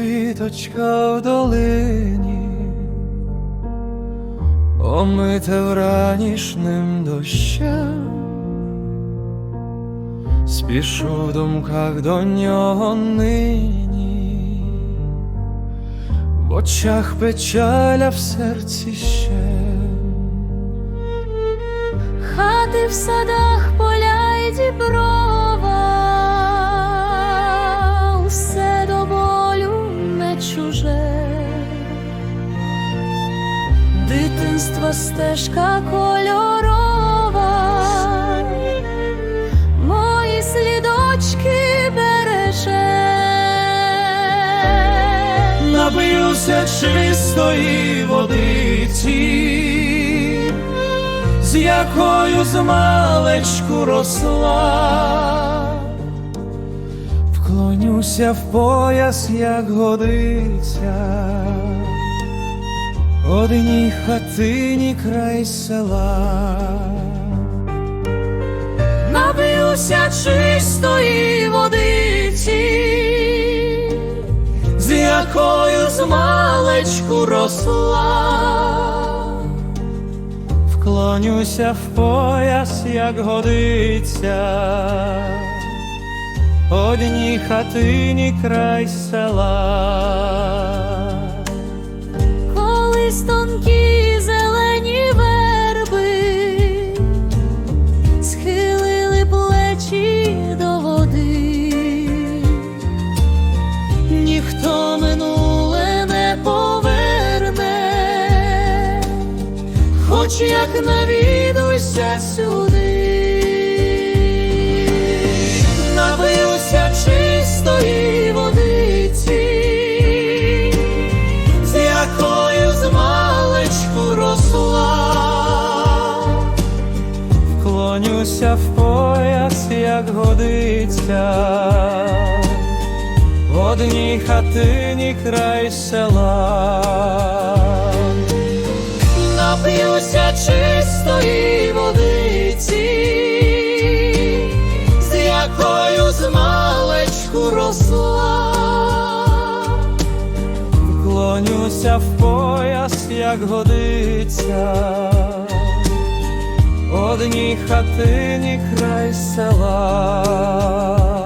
Квіточка в долині, омите вранішнім дощем, спішу в думках до нього нині, в очах печаля в серці ще. Хати в садах, поля й діброва, дитинство стежка кольорова, мої слідочки береже. Нап'юся чистої водиці, з якою змалечку росла, вклонюся в пояс, як годиться, одній хатині край села. Нап'юся чистої водиці, з якою змалечку росла, вклонюся в пояс, як годиться, одній хатині край села. Ніхто минуле не поверне, хоч як навідуйся сюди, напиюся чистої водиці, з якою змалечку росла, вклонюся в пояс, як годиться в одній хатині край села. Нап'юся чистої водиці, з якою змалечку росла. Вклонюся в пояс, як годиться, одній хатині край села.